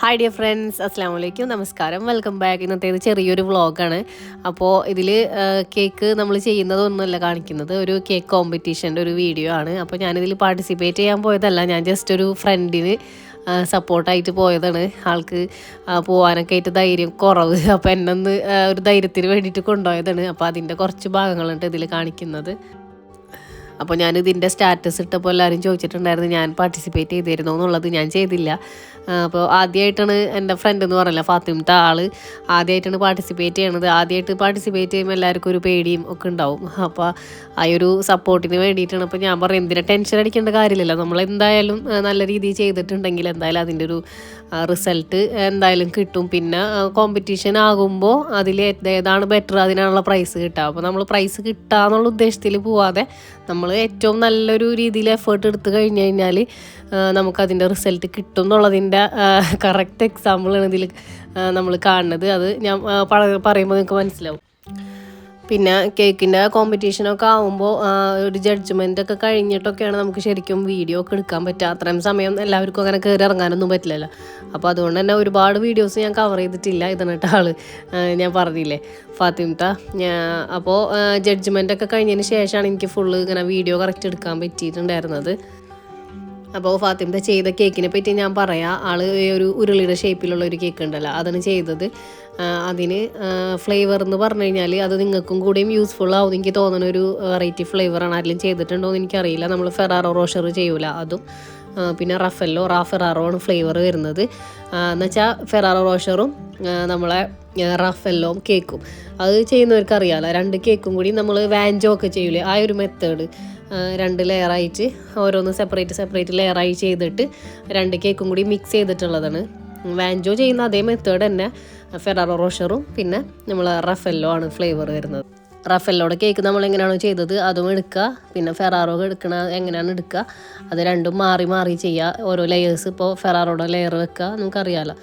Hi dear friends അസ്സാം വലൈക്കും നമസ്കാരം വെൽക്കം ബാക്ക് ഇന്നത്തെ ഇന്നത്തേത് ചെറിയൊരു വ്ളോഗാണ് അപ്പോൾ ഇതിൽ കേക്ക് നമ്മൾ ചെയ്യുന്നതൊന്നുമല്ല കാണിക്കുന്നത്. ഒരു കേക്ക് കോമ്പറ്റീഷന്റെ ഒരു വീഡിയോ ആണ്. അപ്പോൾ ഞാനിതിൽ പാർട്ടിസിപ്പേറ്റ് ചെയ്യാൻ പോയതല്ല. ഞാൻ ജസ്റ്റ് ഒരു ഫ്രണ്ടിന് സപ്പോർട്ടായിട്ട് പോയതാണ്. ആൾക്ക് പോകാനൊക്കെ ആയിട്ട് ധൈര്യം കുറവ്. അപ്പോൾ എന്നന്ന് ഒരു ധൈര്യത്തിന് വേണ്ടിയിട്ട് കൊണ്ടുപോയതാണ്. അപ്പോൾ അതിന്റെ കുറച്ച് ഭാഗങ്ങളുണ്ട് ഇതിൽ കാണിക്കുന്നത്. അപ്പോൾ ഞാൻ ഇതിന്റെ സ്റ്റാറ്റസ് ഇട്ടപ്പോൾ എല്ലാവരും ചോദിച്ചിട്ടുണ്ടായിരുന്നു ഞാൻ പാർട്ടിസിപ്പേറ്റ് ചെയ്തിരുന്നു? എന്നുള്ളത് ഞാൻ ചെയ്തില്ല. അപ്പോൾ ആദ്യമായിട്ടാണ് എന്റെ ഫ്രണ്ട് എന്ന് പറഞ്ഞില്ല ഫാത്തിമത്തെ ആൾ ആദ്യമായിട്ടാണ് പാർട്ടിസിപ്പേറ്റ് ചെയ്യണത്. ആദ്യമായിട്ട് പാർട്ടിസിപ്പേറ്റ് ചെയ്യുമ്പോൾ എല്ലാവർക്കും ഒരു പേടിയും ഒക്കെ ഉണ്ടാവും. അപ്പോൾ ആ ഒരു സപ്പോർട്ടിന് വേണ്ടിയിട്ടാണ്. അപ്പോൾ ഞാൻ പറയും എന്തിനാ ടെൻഷൻ അടിക്കേണ്ട കാര്യമില്ലല്ലോ. നമ്മൾ എന്തായാലും നല്ല രീതിയിൽ ചെയ്തിട്ടുണ്ടെങ്കിൽ എന്തായാലും അതിന്റെ ഒരു റിസൾട്ട് എന്തായാലും കിട്ടും. പിന്നെ കോമ്പറ്റീഷൻ ആകുമ്പോൾ അതിൽ ഏതാണ് ബെറ്റർ അതിനാണുള്ള പ്രൈസ് കിട്ടുക. അപ്പോൾ നമ്മൾ പ്രൈസ് കിട്ടുക എന്നുള്ള ഉദ്ദേശത്തിൽ പോവാതെ നമ്മൾ ഏറ്റവും നല്ലൊരു രീതിയിൽ എഫേർട്ട് എടുത്തു കഴിഞ്ഞ് കഴിഞ്ഞാൽ നമുക്കതിന്റെ റിസൾട്ട് കിട്ടും എന്നുള്ളതിന്റെ കറക്റ്റ് എക്സാമ്പിളാണ് ഇതിൽ നമ്മൾ കാണുന്നത്. അത് ഞാൻ പറയുമ്പോൾ നിങ്ങൾക്ക് മനസ്സിലാവും. പിന്നെ കേക്കിന്റെ കോമ്പറ്റീഷനൊക്കെ ആകുമ്പോൾ ഒരു ജഡ്ജ്മെന്റ് ഒക്കെ കഴിഞ്ഞിട്ടൊക്കെയാണ് നമുക്ക് ശരിക്കും വീഡിയോ ഒക്കെ എടുക്കാൻ പറ്റുക. അത്രയും സമയം എല്ലാവർക്കും അങ്ങനെ കയറി ഇറങ്ങാനൊന്നും പറ്റില്ലല്ലോ. അപ്പോൾ അതുകൊണ്ട് തന്നെ ഒരുപാട് വീഡിയോസ് ഞാൻ കവർ ചെയ്തിട്ടില്ല ഇതിനിട്ട് ആൾ ഞാൻ പറഞ്ഞില്ലേ. ഫാത്തിമത്ത അപ്പോൾ ജഡ്ജ്മെന്റ് ഒക്കെ കഴിഞ്ഞതിന് ശേഷമാണ് എനിക്ക് ഫുള്ള് ഇങ്ങനെ വീഡിയോ കറക്റ്റ് എടുക്കാൻ പറ്റിയിട്ടുണ്ടായിരുന്നത്. അപ്പോൾ ഫാത്തിമത്തെ ചെയ്ത കേക്കിനെ പറ്റി ഞാൻ പറയാം. ആൾ ഒരു ഉരുളിയുടെ ഷേപ്പിലുള്ള ഒരു കേക്ക് ഉണ്ടല്ലോ അതാണ് ചെയ്തത്. അതിന് ഫ്ലേവർ എന്ന് പറഞ്ഞു കഴിഞ്ഞാൽ അത് നിങ്ങൾക്കും കൂടിയും യൂസ്ഫുൾ ആവും. എനിക്ക് തോന്നുന്ന ഒരു വെറൈറ്റി ഫ്ലേവറാണ് ആരെങ്കിലും ചെയ്തിട്ടുണ്ടോ എന്ന് എനിക്കറിയില്ല. നമ്മൾ ഫെറാറോ റോഷർ ചെയ്യൂല അതും. പിന്നെ റഫല്ലോ റാ ഫെറാറോ ആണ് ഫ്ലേവർ വരുന്നത്. എന്നുവെച്ചാൽ ഫെറാറോ റോഷറും നമ്മളെ റഫല്ലോ കേക്കും അത് ചെയ്യുന്നവർക്ക് അറിയാമല്ലോ രണ്ട് കേക്കും കൂടി നമ്മൾ വാൻജോ ഒക്കെ ചെയ്യൂലേ ആ ഒരു മെത്തേഡ് രണ്ട് ലെയറായിട്ട് ഓരോന്ന് സെപ്പറേറ്റ് സെപ്പറേറ്റ് ലെയറായി ചെയ്തിട്ട് രണ്ട് കേക്കും കൂടി മിക്സ് ചെയ്തിട്ടുള്ളതാണ്. വാൻജോ ചെയ്യുന്ന അതേ മെത്തേഡ് തന്നെ. ഫെറാറോ റോഷറും പിന്നെ നമ്മൾ റഫെല്ലോ ആണ് ഫ്ലേവർ വരുന്നത്. റഫെല്ലോടെ കേക്ക് നമ്മൾ എങ്ങനെയാണോ ചെയ്തത് അതും എടുക്കുക പിന്നെ ഫെറാറോ എടുക്കണ എങ്ങനെയാണ് എടുക്കുക അത് രണ്ടും മാറി മാറി ചെയ്യുക. ഓരോ ലെയേഴ്സ് ഇപ്പോൾ ഫെറാറോടെ ലെയർ വെക്കുക നമുക്കറിയാമല്ലോ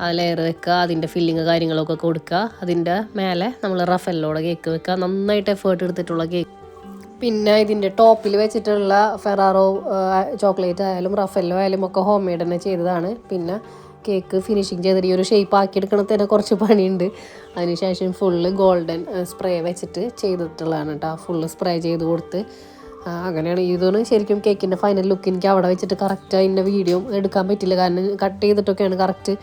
ആ ലെയർ വെക്കുക അതിന്റെ ഫില്ലിങ് കാര്യങ്ങളൊക്കെ കൊടുക്കുക അതിന്റെ മേലെ നമ്മൾ റഫെല്ലോടെ കേക്ക് വെക്കുക. നന്നായിട്ട് എഫേർട്ട് എടുത്തിട്ടുള്ള കേക്ക് പിന്നെ ഇതിന്റെ ടോപ്പിൽ വെച്ചിട്ടുള്ള ഫെറാറോ ചോക്ലേറ്റ് ആയാലും റഫെല്ലോ ആയാലും ഒക്കെ ഹോം മെയ്ഡ് തന്നെ ചെയ്തതാണ്. പിന്നെ കേക്ക് ഫിനിഷിങ് ചെയ്തിട്ട് ഈ ഒരു ഷേപ്പ് ആക്കി എടുക്കണത് തന്നെ കുറച്ച് പണിയുണ്ട്. അതിനുശേഷം ഫുള്ള് ഗോൾഡൻ സ്പ്രേ വെച്ചിട്ട് ചെയ്തിട്ടുള്ളതാണ് കേട്ടോ ഫുള്ള് സ്പ്രേ ചെയ്ത് കൊടുത്ത് അങ്ങനെയാണ്. ഇതൊന്ന് ശരിക്കും കേക്കിന്റെ ഫൈനൽ ലുക്ക് എനിക്ക് അവിടെ വെച്ചിട്ട് കറക്റ്റ് അതിന്റെ വീഡിയോ എടുക്കാൻ പറ്റില്ല. കാരണം കട്ട് ചെയ്തിട്ടൊക്കെയാണ് കറക്റ്റ്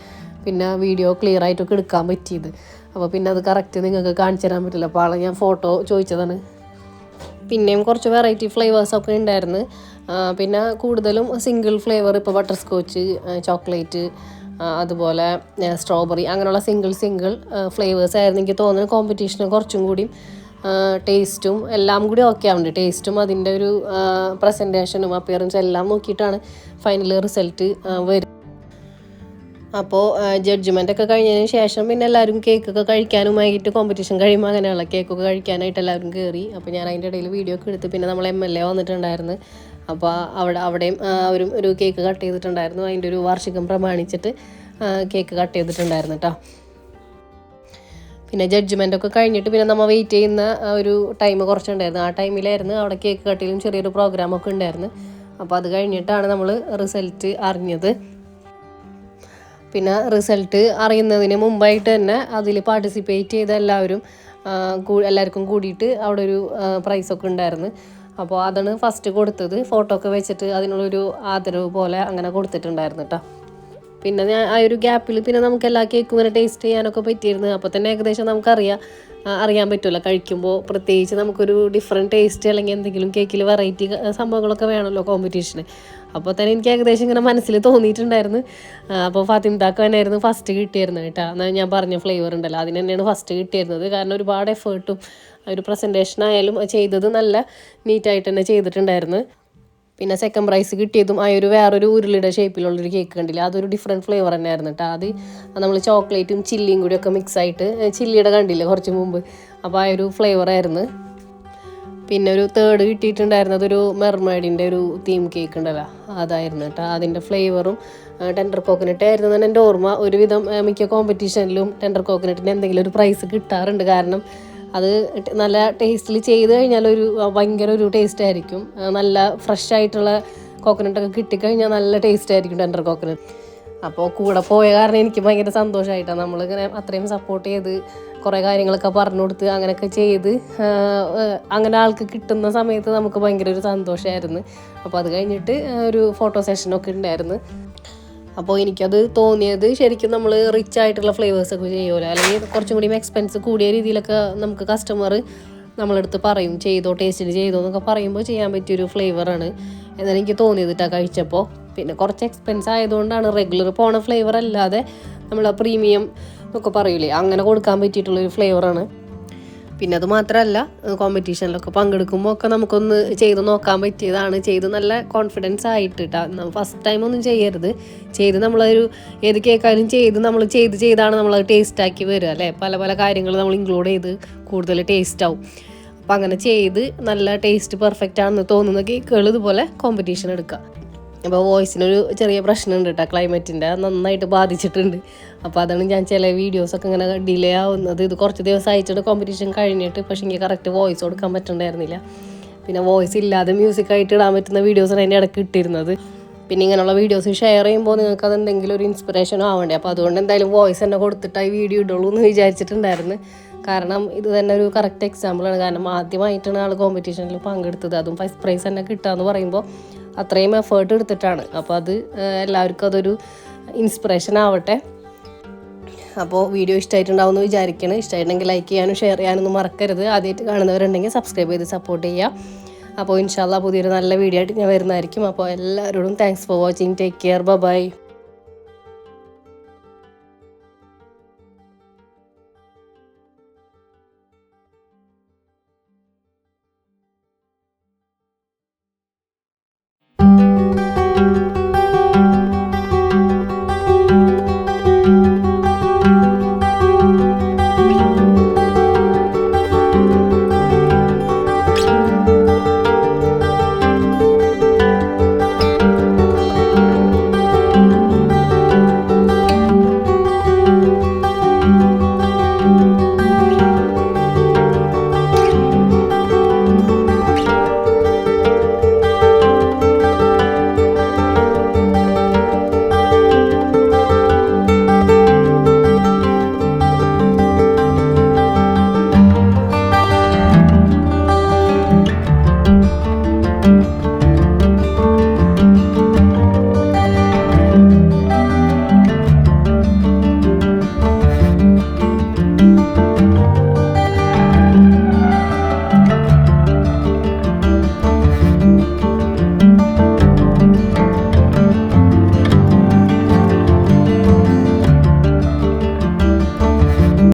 പിന്നെ വീഡിയോ ക്ലിയർ ആയിട്ടൊക്കെ എടുക്കാൻ പറ്റിയത്. അപ്പോൾ പിന്നെ അത് കറക്റ്റ് നിങ്ങൾക്ക് കാണിച്ചു തരാൻ പറ്റില്ല. അപ്പോൾ ആളെ ഞാൻ ഫോട്ടോ ചോദിച്ചതാണ്. പിന്നെയും കുറച്ച് വെറൈറ്റി ഫ്ലേവേഴ്സ് ഒക്കെ ഉണ്ടായിരുന്നു. പിന്നെ കൂടുതലും സിംഗിൾ ഫ്ലേവർ ഇപ്പോൾ ബട്ടർ സ്കോച്ച് ചോക്ലേറ്റ് അതുപോലെ സ്ട്രോബെറി അങ്ങനെയുള്ള സിംഗിൾ സിംഗിൾ ഫ്ലേവേഴ്സ് ആയിരുന്നു എനിക്ക് തോന്നുന്നത്. കോമ്പറ്റീഷന് കുറച്ചും കൂടി ടേസ്റ്റും എല്ലാം കൂടി ഓക്കെ ആവുന്നുണ്ട്. ടേസ്റ്റും അതിന്റെ ഒരു പ്രസന്റേഷനും അപ്പിയറൻസും എല്ലാം നോക്കിയിട്ടാണ് ഫൈനൽ റിസൾട്ട് വരും അപ്പോൾ ജഡ്ജ്മെന്റ് ഒക്കെ കഴിഞ്ഞതിന് ശേഷം പിന്നെ എല്ലാവരും കേക്കൊക്കെ കഴിക്കാനുമായിട്ട് കോമ്പറ്റീഷൻ കഴിയുമ്പോൾ അങ്ങനെയുള്ള കേക്കൊക്കെ കഴിക്കാനായിട്ട് എല്ലാവരും കയറി അപ്പോൾ ഞാൻ അതിന്റെ ഇടയിൽ വീഡിയോ ഒക്കെ എടുത്ത് പിന്നെ നമ്മൾ എം എൽ എ വന്നിട്ടുണ്ടായിരുന്നു. അപ്പോൾ അവിടെ അവിടെയും അവരും ഒരു കേക്ക് കട്ട് ചെയ്തിട്ടുണ്ടായിരുന്നു. അതിന്റെ ഒരു വാർഷികം പ്രമാണിച്ചിട്ട് കേക്ക് കട്ട് ചെയ്തിട്ടുണ്ടായിരുന്നു കേട്ടോ പിന്നെ ജഡ്ജ്മെന്റ് ഒക്കെ കഴിഞ്ഞിട്ട് പിന്നെ നമ്മൾ വെയിറ്റ് ചെയ്യുന്ന ഒരു ടൈം കുറച്ചുണ്ടായിരുന്നു. ആ ടൈമിലായിരുന്നു അവിടെ കേക്ക് കട്ടിലും ചെറിയൊരു പ്രോഗ്രാമൊക്കെ ഉണ്ടായിരുന്നു. അപ്പോൾ അത് കഴിഞ്ഞിട്ടാണ് നമ്മൾ റിസൾട്ട് അറിഞ്ഞത്. പിന്നെ റിസൾട്ട് അറിയുന്നതിന് മുമ്പായിട്ട് തന്നെ അതിൽ പാർട്ടിസിപ്പേറ്റ് ചെയ്ത എല്ലാവരും എല്ലാവർക്കും കൂടിയിട്ട് അവിടെ ഒരു പ്രൈസൊക്കെ ഉണ്ടായിരുന്നു. അപ്പോൾ അതാണ് ഫസ്റ്റ് കൊടുത്തത്. ഫോട്ടോ ഒക്കെ വെച്ചിട്ട് അതിനുള്ളൊരു ആദരവ് പോലെ അങ്ങനെ കൊടുത്തിട്ടുണ്ടായിരുന്നു കേട്ടോ പിന്നെ ഞാൻ ആ ഒരു ഗ്യാപ്പിൽ പിന്നെ നമുക്ക് എല്ലാ കേക്കും ഇങ്ങനെ ടേസ്റ്റ് ചെയ്യാനൊക്കെ പറ്റിയിരുന്നു. അപ്പോൾ തന്നെ ഏകദേശം നമുക്കറിയാം അറിയാൻ പറ്റുമല്ലോ കഴിക്കുമ്പോൾ പ്രത്യേകിച്ച് നമുക്കൊരു ഡിഫറെന്റ് ടേസ്റ്റ് അല്ലെങ്കിൽ എന്തെങ്കിലും കേക്കിൽ വെറൈറ്റി സംഭവങ്ങളൊക്കെ വേണമല്ലോ കോമ്പറ്റീഷന് അപ്പോൾ തന്നെ എനിക്ക് ഏകദേശം ഇങ്ങനെ മനസ്സിൽ തോന്നിയിട്ടുണ്ടായിരുന്നു. അപ്പോൾ ഫാത്തിം താക്ക് തന്നെയായിരുന്നു ഫസ്റ്റ് കിട്ടിയിരുന്നത് കേട്ടോ. എന്നാൽ ഞാൻ പറഞ്ഞ ഫ്ലേവർ ഉണ്ടല്ലോ അതിന് തന്നെയാണ് ഫസ്റ്റ് കിട്ടിയിരുന്നത്. കാരണം ഒരുപാട് എഫേർട്ടും ഒരു അത് ചെയ്തത് നല്ല നീറ്റായിട്ട് തന്നെ ചെയ്തിട്ടുണ്ടായിരുന്നു. പിന്നെ സെക്കൻഡ് പ്രൈസ് കിട്ടിയതും ആ ഒരു വേറൊരു ഉരുളിയുടെ ഷേപ്പിലുള്ളൊരു കേക്ക് കണ്ടില്ല അതൊരു ഡിഫറെന്റ് ഫ്ലേവർ തന്നെയായിരുന്നു കേട്ടോ. അത് നമ്മൾ ചോക്ലേറ്റും ചില്ലിയും കൂടി ഒക്കെ മിക്സ് ആയിട്ട് ചില്ലിയുടെ കണ്ടില്ല കുറച്ച് മുമ്പ്? അപ്പോൾ ആ ഒരു ഫ്ലേവർ ആയിരുന്നു. പിന്നെ ഒരു തേർഡ് കിട്ടിയിട്ടുണ്ടായിരുന്നത് ഒരു മെർമേഡിന്റെ ഒരു തീം കേക്ക് ഉണ്ടല്ലോ. അതായിരുന്നു കേട്ടോ. അതിന്റെ ഫ്ലേവറും ടെൻഡർ കോക്കനട്ട് ആയിരുന്നു. തന്നെ എന്റെ ഓർമ്മ ഒരുവിധം മിക്ക കോമ്പറ്റീഷനിലും ടെൻഡർ കോക്കനട്ടിന് എന്തെങ്കിലും ഒരു പ്രൈസ് കിട്ടാറുണ്ട്. കാരണം അത് നല്ല ടേസ്റ്റിൽ ചെയ്ത് കഴിഞ്ഞാൽ ഒരു ഭയങ്കര ഒരു ടേസ്റ്റ് ആയിരിക്കും. നല്ല ഫ്രഷ് ആയിട്ടുള്ള കോക്കനട്ടൊക്കെ കിട്ടിക്കഴിഞ്ഞാൽ നല്ല ടേസ്റ്റ് ആയിരിക്കും ടെൻഡർ കോക്കനട്ട് അപ്പോൾ കൂടെ പോയ കാരണം എനിക്ക് ഭയങ്കര സന്തോഷമായിട്ടാണ് നമ്മളിങ്ങനെ അത്രയും സപ്പോർട്ട് ചെയ്ത് കുറേ കാര്യങ്ങളൊക്കെ പറഞ്ഞു കൊടുത്ത് അങ്ങനെയൊക്കെ ചെയ്ത് അങ്ങനെ ആൾക്ക് കിട്ടുന്ന സമയത്ത് നമുക്ക് ഭയങ്കര ഒരു സന്തോഷമായിരുന്നു അപ്പോൾ അത് കഴിഞ്ഞിട്ട് ഒരു ഫോട്ടോ സെഷനൊക്കെ ഉണ്ടായിരുന്നു. അപ്പോൾ എനിക്കത് തോന്നിയത് ശരിക്കും നമ്മൾ റിച്ച് ആയിട്ടുള്ള ഫ്ലേവേഴ്സ് ഒക്കെ ചെയ്യുമല്ലോ. അല്ലെങ്കിൽ കുറച്ചും കൂടി എക്സ്പെൻസ് കൂടിയ രീതിയിലൊക്കെ നമുക്ക് കസ്റ്റമർ നമ്മളെടുത്ത് പറയും ചെയ്തോ ടേസ്റ്റിന് ചെയ്തോ എന്നൊക്കെ പറയുമ്പോൾ ചെയ്യാൻ പറ്റിയൊരു ഫ്ലേവറാണ് എന്നാണ് എനിക്ക് തോന്നിയത് കഴിച്ചപ്പോൾ പിന്നെ കുറച്ച് എക്സ്പെൻസ് ആയതുകൊണ്ടാണ് റെഗുലർ പോണ ഫ്ലേവർ അല്ലാതെ നമ്മൾ പ്രീമിയം എന്നൊക്കെ പറയൂലേ. അങ്ങനെ കൊടുക്കാൻ പറ്റിയിട്ടുള്ളൊരു ഫ്ലേവറാണ് പിന്നെ അത് മാത്രമല്ല കോമ്പറ്റീഷനിലൊക്കെ പങ്കെടുക്കുമ്പോൾ ഒക്കെ നമുക്കൊന്ന് ചെയ്ത് നോക്കാൻ പറ്റിയതാണ്. ചെയ്ത് നല്ല കോൺഫിഡൻസ് ആയിട്ട് കേട്ടോ ഫസ്റ്റ് ടൈം ഒന്നും ചെയ്യരുത്. ചെയ്ത് നമ്മളൊരു ഏത് കേക്കായാലും ചെയ്ത് നമ്മൾ ചെയ്ത് ചെയ്താണ് നമ്മൾ ടേസ്റ്റ് ആക്കി വരിക അല്ലേ? പല പല കാര്യങ്ങൾ നമ്മൾ ഇൻക്ലൂഡ് ചെയ്ത് കൂടുതൽ ടേസ്റ്റ് ആവും. അപ്പം അങ്ങനെ ചെയ്ത് നല്ല ടേസ്റ്റ് പെർഫെക്റ്റ് ആണെന്ന് തോന്നുന്ന കേക്കുകൾ ഇതുപോലെ കോമ്പറ്റീഷൻ എടുക്കുക അപ്പോൾ വോയിസിനൊരു ചെറിയ പ്രശ്നമുണ്ട് കേട്ടോ ക്ലൈമറ്റിന്റെ നന്നായിട്ട് ബാധിച്ചിട്ടുണ്ട്. അപ്പോൾ അതാണ് ഞാൻ ചില വീഡിയോസൊക്കെ ഇങ്ങനെ ഡിലേ ആവുന്നത്. ഇത് കുറച്ച് ദിവസം അയച്ചിട്ട് കോമ്പറ്റീഷൻ കഴിഞ്ഞിട്ട് പക്ഷേ എനിക്ക് കറക്റ്റ് വോയിസ് കൊടുക്കാൻ പറ്റുന്നുണ്ടായിരുന്നില്ല പിന്നെ വോയിസ് ഇല്ലാതെ മ്യൂസിക് ആയിട്ട് ഇടാൻ പറ്റുന്ന വീഡിയോസാണ് അതിന്റെ ഇടയ്ക്ക് ഇട്ടിരുന്നത്. പിന്നെ ഇങ്ങനെയുള്ള വീഡിയോസ് ഷെയർ ചെയ്യുമ്പോൾ നിങ്ങൾക്ക് അത് എന്തെങ്കിലും ഒരു ഇൻസ്പിറേഷനോ ആവണ്ടേ? അപ്പോൾ അതുകൊണ്ട് എന്തായാലും വോയിസ് തന്നെ കൊടുത്തിട്ടായി വീഡിയോ ഇടുള്ളൂ എന്ന് വിചാരിച്ചിട്ടുണ്ടായിരുന്നു. കാരണം ഇത് തന്നെ ഒരു കറക്റ്റ് എക്സാമ്പിളാണ് കാരണം ആദ്യമായിട്ടാണ് ആൾ കോമ്പറ്റീഷനിൽ പങ്കെടുത്തത്. അതും ഫസ്റ്റ് പ്രൈസ് തന്നെ കിട്ടുക എന്ന് പറയുമ്പോൾ അത്രയും എഫേർട്ട് എടുത്തിട്ടാണ്. അപ്പോൾ അത് എല്ലാവർക്കും അതൊരു ഇൻസ്പിറേഷൻ ആവട്ടെ. അപ്പോൾ വീഡിയോ ഇഷ്ടമായിട്ടുണ്ടാവുമെന്ന് വിചാരിക്കണം. ഇഷ്ടമായിട്ടുണ്ടെങ്കിൽ ലൈക്ക് ചെയ്യാനും ഷെയർ ചെയ്യാനൊന്നും മറക്കരുത്. ആദ്യമായിട്ട് കാണുന്നവരുണ്ടെങ്കിൽ സബ്സ്ക്രൈബ് ചെയ്ത് സപ്പോർട്ട് ചെയ്യുക അപ്പോൾ ഇൻഷാല്ല പുതിയൊരു നല്ല വീഡിയോ ആയിട്ട് ഞാൻ വരുന്നതായിരിക്കും. അപ്പോൾ എല്ലാവരോടും thanks for watching take care bye